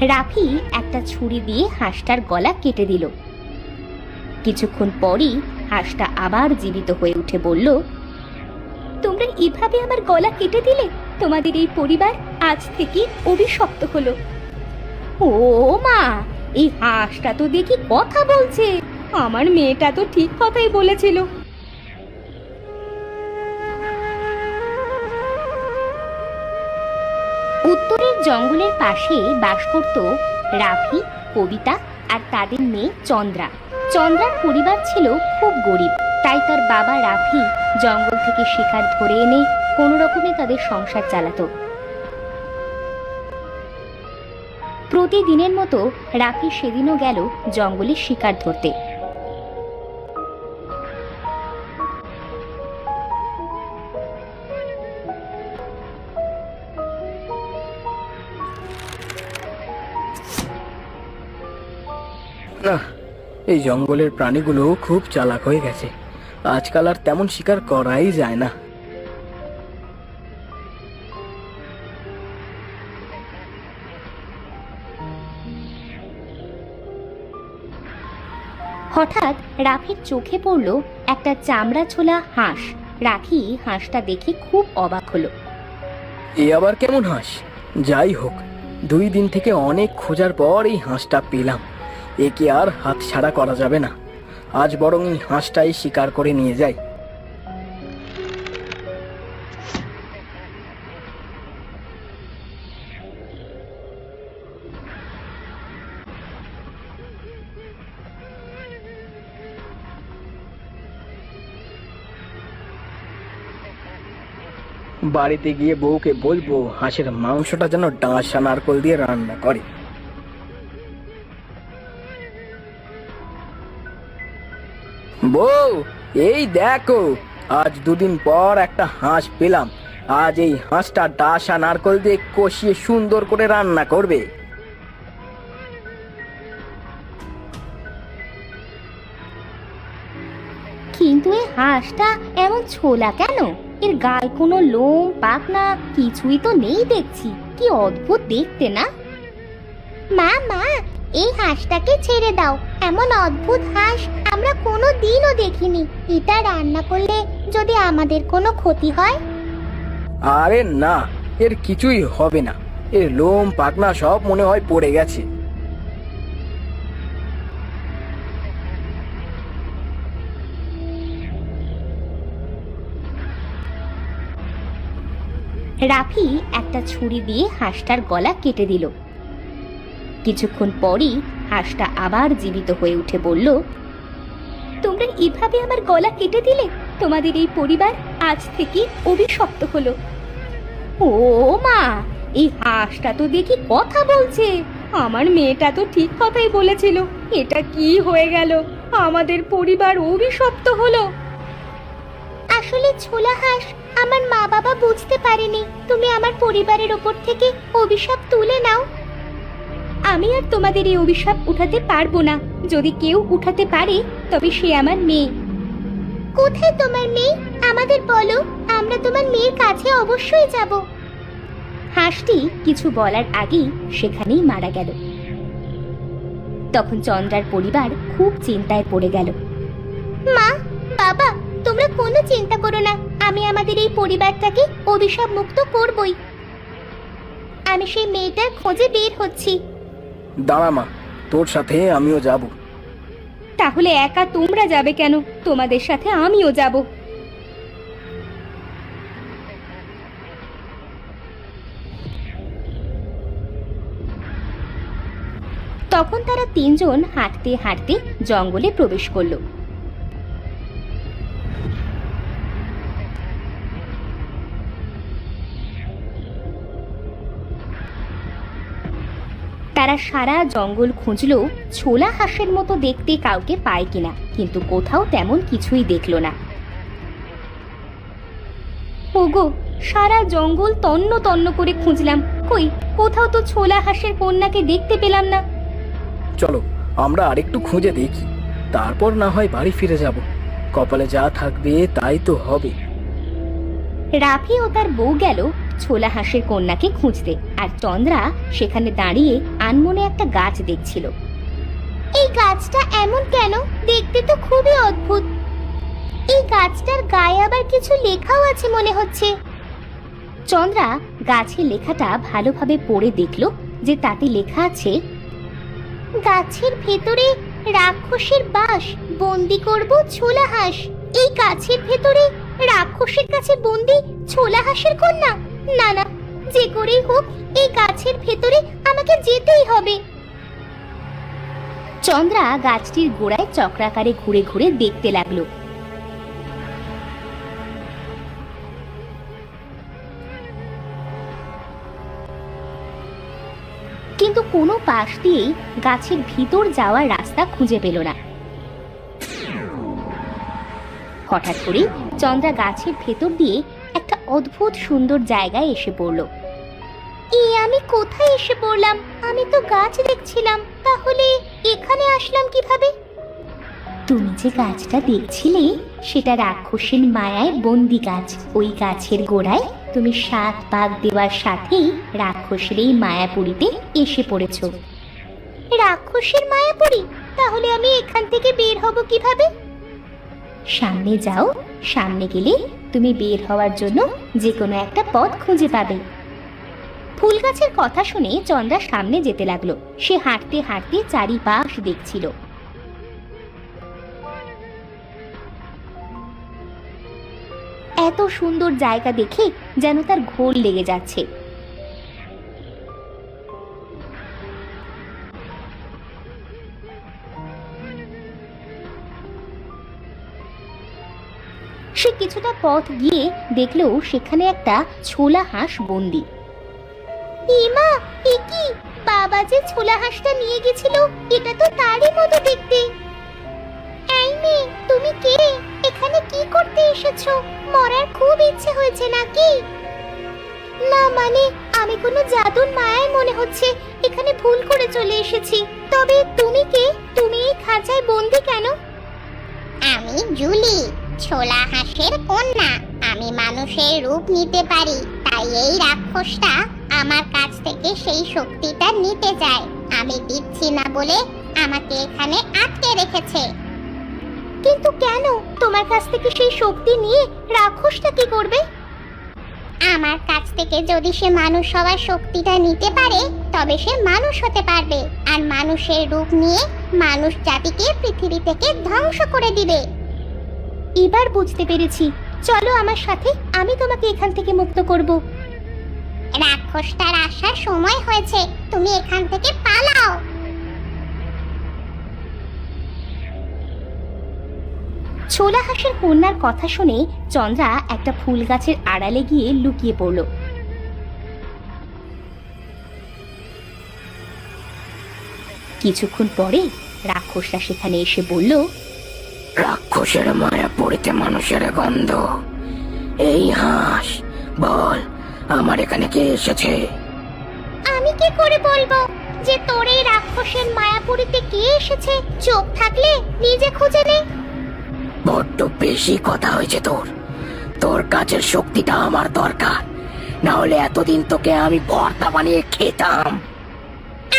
রাফি একটা ছুরি দিয়ে হাঁসটার গলা কেটে দিল। কিছুক্ষণ পরই হাঁসটা আবার জীবিত হয়ে উঠে বলল, তোমরা এভাবে আমার গলা কেটে দিলে? তোমাদের এই পরিবার আজ থেকে অভিশপ্ত হলো। ও মা, এই হাঁসটা তো দেখি কথা বলছে। আমার মেয়েটা তো ঠিক কথাই বলেছিল। উত্তরের জঙ্গলের পাশে বাস করত রাফি, কবিতা আর তাদের মেয়ে চন্দ্রা। চন্দ্রার পরিবার ছিল খুব গরিব, তাই তার বাবা রাফি জঙ্গল থেকে শিকার ধরে এনে কোনো রকমে তাদের সংসার চালাতো। প্রতিদিনের মতো রাফি সেদিনও গেল জঙ্গলে শিকার ধরতে। এই জঙ্গলের প্রাণীগুলো খুব চালাক হয়ে গেছে। আজকাল আর তেমন শিকার করাই যায় না। হঠাৎ রাফির চোখে পড়ল একটা চামড়া ছোলা হাঁস। রাখি হাঁসটা দেখে খুব অবাক হলো। এ আবার কেমন হাঁস? যাই হোক দুই দিন থেকে অনেক খোঁজার পর এই হাঁসটা পেলাম। একে আর হাত ছাড়া করা যাবে না। আজ বরং এই হাঁসটাই শিকার করে নিয়ে যাই। বাড়িতে গিয়ে বউকে বলব, হাঁসের মাংসটা যেন ডাঁসা নারকল দিয়ে রান্না করে। বউ, এই দেখো, আজ দুদিন পর একটা হাঁস পেলাম। আজ এই হাঁসটা ডাসা নারকল দিয়ে কষিয়ে সুন্দর করে রান্না করবে। কিন্তু এই হাঁসটা এমন ছোলা কেন? এর গায়ে কোনো লোম, পাখনা কিছুই তো নেই দেখছি। কি অদ্ভুত দেখতে না? মা মা এই হাঁসটাকে ছেড়ে দাও। এমন অদ্ভুত হাঁস আমরা কোনো দিনও দেখিনি। এটা রান্না করলে যদি আমাদের কোনো ক্ষতি হয়? আরে না এর কিছুই হবে না। এর লোম পাকনা সব মনে হয় পড়ে গেছে। রাফি একটা ছুরি দিয়ে হাঁসটার গলা কেটে দিল। কিছুক্ষণ পরই হাঁসটা আবার জীবিত হয়ে উঠে বলল, তোমরা এভাবে আমার গলা কেটে দিলে? তোমাদের এই পরিবার আজ থেকে অভিশপ্ত হলো। ও মা, এই হাঁসটা তো দেখি কথা বলছে। আমার মেয়েটা তো ঠিক কথাই বলেছিল। এটা কি হয়ে গেল? আমাদের পরিবার অভিশপ্ত হলো। আসলে ছোলা হাঁস আমার মা বাবা বুঝতে পারেনি। তুমি আমার পরিবারের ওপর থেকে অভিশাপ তুলে নাও। আমি আর তোমাদের এই অভিশাপ উঠাতে পারব না। যদি কেউ উঠাতে পারে তবে সে আমার মেয়ে। কোথায় তোমার মেয়ে? আমাদের বলো আমরা তোমার মেয়ের কাছে অবশ্যই যাব। হাঁসটি কিছু বলার আগেই সেখানেই মারা গেল। তখন চন্দ্রার পরিবার খুব চিন্তায় পড়ে গেল। মা বাবা তোমরা কোনো চিন্তা করো না। আমি আমাদের এই পরিবারটাকে অভিশাপ মুক্ত করবই। আমি সেই মেয়েটার খোঁজে বের হচ্ছি। দাঁড়া মা, তোর সাথে আমিও যাব। তাহলে একা তোমরা যাবে কেন? তোমাদের সাথে আমিও যাব। তখন তারা তিনজন হাঁটতে হাঁটতে জঙ্গলে প্রবেশ করল। তারা সারা জঙ্গল খুঁজলো ছোলা হাঁসের মতো দেখতে কাউকে পায় কিনা কিন্তু কোথাও তেমন কিছুই দেখল না। ওগো সারা জঙ্গল তন্ন তন্ন করে খুঁজলাম। কই কোথাও তো ছোলা হাঁসের কন্যাকে দেখতে পেলাম না। চলো আমরা আরেকটু খুঁজে দেখি। তারপর না হয় বাড়ি ফিরে যাব। কপালে যা থাকবে তাই তো হবে। রাফি ও তার বউ গেল ছোলা হাঁসের কন্যাকে খুঁজতে আর চন্দ্রা সেখানে দাঁড়িয়ে আনমনে একটা গাছ দেখছিল। এই গাছটা এমন কেন? দেখতে তো খুবই অদ্ভুত। এই গাছটার গায়ে আবার কিছু লেখাও আছে মনে হচ্ছে। চন্দ্রা গাছের লেখাটা ভালোভাবে পড়ে দেখল যে তাতে লেখা আছে গাছের ভেতরে রাক্ষসের বাস বন্দি করব ছোলা হাঁস। এই গাছের ভেতরে রাক্ষসের কাছে বন্দি ছোলা হাঁসের কন্যা। না না, যে করেই হোক, এই গাছের ভেতরে আমাকে যেতেই হবে। চন্দ্রা গাছটির গোড়ায় চক্রাকারে ঘুরে ঘুরে দেখতে লাগল। কিন্তু কোনো পাশ দিয়েই গাছের ভিতর যাওয়ার রাস্তা খুঁজে পেল না। হঠাৎ করে চন্দ্রা গাছের ভেতর দিয়ে একটা অদ্ভুত সুন্দর জায়গায় এসে পড়ল। এ, আমি কোথায় এসে পড়লাম? আমি তো গাছ দেখছিলাম। তাহলে এখানে আসলাম কীভাবে? তুমি যে গাছটা দেখছিলে, সেটা রাক্ষসের মায়ায় বন্দি গাছ। ওই গাছের গোড়ায় তুমি সাত পাক দেওয়ার সাথেই রাক্ষসের এই মায়াপুরীতে এসে পড়েছ। রাক্ষসের মায়াপুরী? তাহলে আমি এখান থেকে বের হব কীভাবে? সামনে যাও, সামনে গেলে তুমি বের হওয়ার জন্য যে কোনো একটা পথ খুঁজে পাবে। ফুল গাছের কথা শুনে চন্দ্রা সামনে যেতে লাগল। সে হাঁটতে হাঁটতে চারিপাশ দেখছিল। এত সুন্দর জায়গা দেখে যেন তার ঘোর লেগে যাচ্ছে। কিছুটা পথ গিয়ে দেখল সেখানে একটা ছোলা হাঁস বন্দি। ইমা এ কি? বাবা যে ছোলা হাঁসটা নিয়ে গেছিল এটা তো তারই মতো দেখতে। এই মেয়ে তুমি কে? এখানে কি করতে এসেছ? মরার খুব ইচ্ছে হয়েছে নাকি? না মানে আমি কোনো জাদুর মায়ায় মনে হচ্ছে এখানে ভুল করে চলে এসেছি। তবে তুমি কে? তুমি এই খাঁচায় বন্দি কেন? আমি জুলি। ছোলা হাঁসের কন্যা। আমি মানুষের রূপ নিতে পারি তাই এই রাক্ষসটা আমার কাছ থেকে সেই শক্তিটা নিতে চায় আমি দিচ্ছি না বলে আমাকে এখানে আটকে রেখেছে। কিন্তু কেন? তোমার কাছ থেকে সেই শক্তি নিয়ে রাক্ষসটা কি করবে? আমার কাছ থেকে যদি সে মানুষ হওয়ার শক্তিটা নিতে পারে তবে সে মানুষ হতে পারবে। আর মানুষের রূপ নিয়ে মানুষ জাতিকে পৃথিবী থেকে ধ্বংস করে দিবে। এবার বুঝতে পেরেছি। চলো আমার সাথে আমি তোমাকে এখান থেকে মুক্ত করব। রাক্ষসটার আসার সময় হয়েছে তুমি এখান থেকে পালাও। ছোলা হাঁসের কন্যার কথা শুনে চন্দ্রা একটা ফুল গাছের আড়ালে গিয়ে লুকিয়ে পড়ল। কিছুক্ষণ পরে রাক্ষসরা সেখানে এসে বলল রাক্ষসের মায়া পড়িতে মানুষের গন্ধ। এই হাঁস বল আমার এখানে কে এসেছে? আমি কি করে বলব যে তোর এই রাক্ষসের মায়াপুরীতে কে এসেছে? চোখ থাকলে নিজে খুঁজে নে। বড্ড বেশি কথা হয়েছে তোর। তোর কাছের শক্তিটা আমার দরকার। না হলে এতদিন তোকে আমি ভর্তা বানিয়ে খেতাম।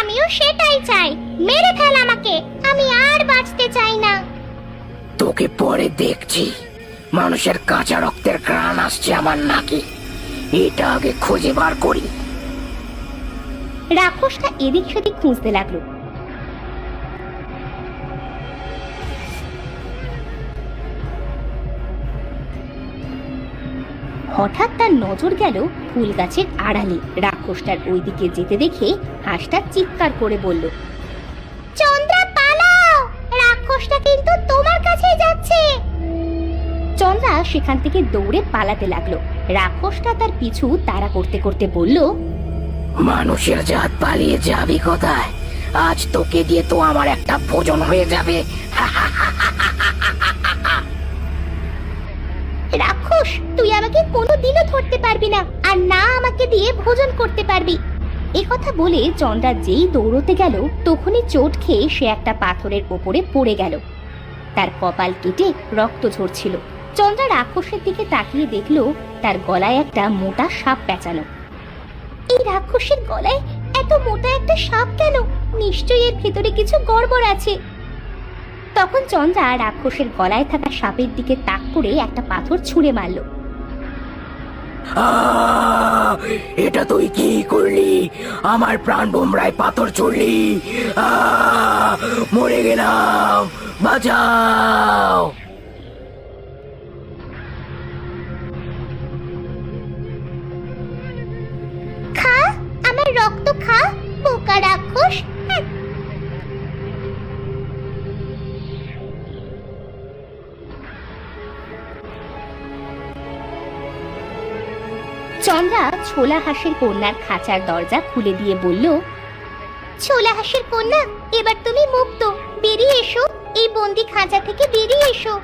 আমিও সেটাই চাই। মেরে ফেল আমাকে। আমি আর বাঁচতে চাই না। তোকে পরে দেখছি। মানুষের কাঁচা রক্তের ঘ্রাণ আসছে আমার নাকি। এটা আগে খুঁজে বার করি। রাক্ষসটা এদিক সেদিক খুঁজতে লাগল। হঠাৎ তার নজর গেল ফুল গাছের আড়ালে। রাক্ষসটার ওইদিকে যেতে দেখে হাঁসটা চিৎকার করে বলল সেখান থেকে দৌড়ে পালাতে লাগল। রাক্ষসটা তার পিছু তাড়া করতে করতে বলল মানুষের জাত পালিয়ে যাবি কোথায়? আজ তোকে দিয়ে তো আমার একটা ভোজন হয়ে যাবে। রাক্ষস তুই আমাকে কোনোদিনও ধরতে পারবি না আর না আমাকে দিয়ে ভোজন করতে পারবি। এ কথা বলে চন্দ্রা যেই দৌড়তে গেল তখনই চোট খেয়ে সে একটা পাথরের ওপরে পড়ে গেল। তার কপাল কেটে রক্ত ঝরছিল। চন্দ্রা রাক্ষসের দিকে তাকিয়ে দেখল তার গলায় একটা মোটা সাপ পেঁচানো এই রাক্ষসের গলায় এত মোটা একটা সাপ কেন? নিশ্চয়ই এর ভেতরে কিছু গড়বড় আছে। তখন চন্দ্রা রাক্ষসের গলায় থাকা সাপের দিকে তাক করে একটা পাথর ছুঁড়ে মারল! এটা তুই কি করলি? আমার প্রাণ বোমরায় পাথর ছুড়লি! মরে গেলাম। বাঁচাও। রক্ত খা, বোকা রাক্ষস। চন্দ্রা ছোলা হাঁসের কন্যার খাঁচার দরজা খুলে দিয়ে বলল, ছোলা হাঁসের কন্যা, এবার তুমি মুক্ত। বেরিয়ে এসো। এই বন্দি খাঁচা থেকে বেরিয়ে এসো।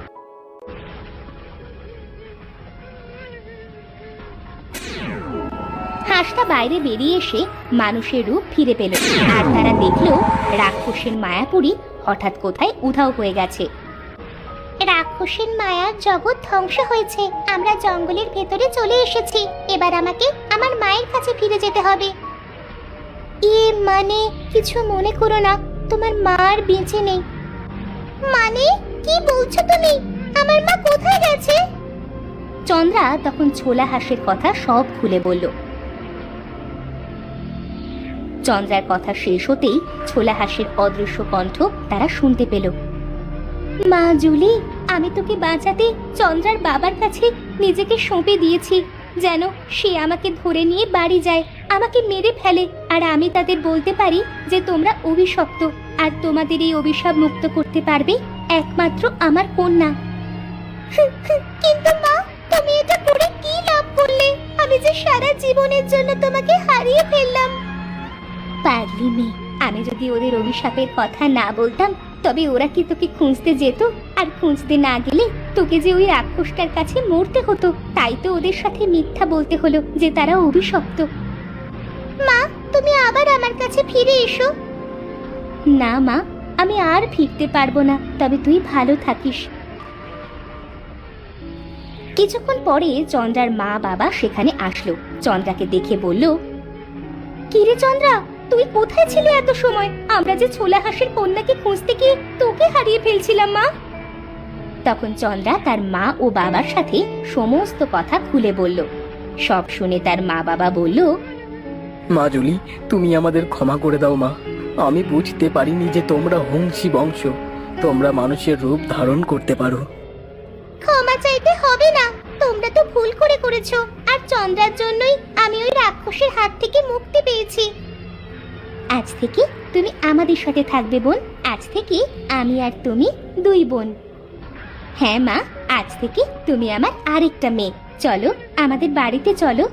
হাঁসটা বাইরে বেরিয়ে এসে মানুষের রূপ ফিরে পেল। আর তারা দেখল রাক্ষসের মায়াপুরী হঠাৎ কোথায় উধাও হয়ে গেছে। রাক্ষসের মায়ার জগৎ ধ্বংস হয়েছে। আমরা জঙ্গলের ভেতরে চলে এসেছি। এবার আমাকে আমার মায়ের কাছে ফিরে যেতে হবে। এ মানে কিছু মনে করো না, তোমার মা আর বেঁচে নেই। মানে? কি বলছো তুমি? আমার মা কোথায় গেছে? চন্দ্রা তখন ছোলা হাঁসের কথা সব খুলে বলল। চন্দ্রার কথা শেষ হতেই ছোলা হাঁসের অদৃশ্য কণ্ঠ তারা শুনতে পেল। মা জুলি, আমি তোকে বাঁচাতে চন্দ্রার বাবার কাছে নিজেকে সঁপে দিয়েছি। যেন সে আমাকে ধরে নিয়ে বাড়ি যায়, আমাকে মেরে ফেলে। আর আমি তাদের বলতে পারি যে তোমরা অভিশপ্ত, আর তোমাদের এই অভিশাপ মুক্ত করতে পারবে একমাত্র আমার কন্যা। কিন্তু মা, তুমি এটা করে কি লাভ করলে? আমি যে সারা জীবনের জন্য তোমাকে হারিয়ে ফেললাম। পারলি মেয়ে আমি যদি ওদের অভিশাপের কথা না বলতাম, তবে ওরা কি তোকে খুঁজতে যেত? আর খুঁজতে না গেলে তোকে যে ওই রাক্ষসটার কাছে মরতে হতো, তাই তো ওদের সাথে মিথ্যা বলতে হলো যে তারা অভিশপ্ত। মা, তুমি আবার আমার কাছে ফিরে এসো। না মা, আমি আর ফিরতে পারব না, তবে তুই ভালো থাকিস। কিছুক্ষণ পরে চন্দ্রার মা বাবা সেখানে আসলো। চন্দ্রাকে দেখে বলল, কিরে চন্দ্রা তুই কোথায় ছিলে এত সময়? আমরা যে ছোলা হাঁসের কন্যাকে খুঁজতে গিয়ে তোকে হারিয়ে ফেলছিলাম মা। তখন চন্দ্রা তার মা ও বাবার সাথে সমস্ত কথা খুলে বলল। সব শুনে তার মা বাবা বলল মা জুলি তুমি আমাদের ক্ষমা করে দাও মা। আমি বুঝতে পারিনি যে তোমরা হংসী বংশ। তোমরা মানুষের রূপ ধারণ করতে পারো। ক্ষমা চাইতে হবে না। তোমরা তো ভুল করে করেছ। আর চন্দ্রার জন্যই আমি ওই রাক্ষসের হাত থেকে মুক্তি পেয়েছি। আজ থেকে তুমি আমাদের সাথে থাকবে, বোন। আজ থেকে আমি আর তুমি দুই বোন। হ্যাঁ মা, আজ থেকে তুমি আমার আরেকটা মেয়ে। চলো, আমাদের বাড়িতে চলো।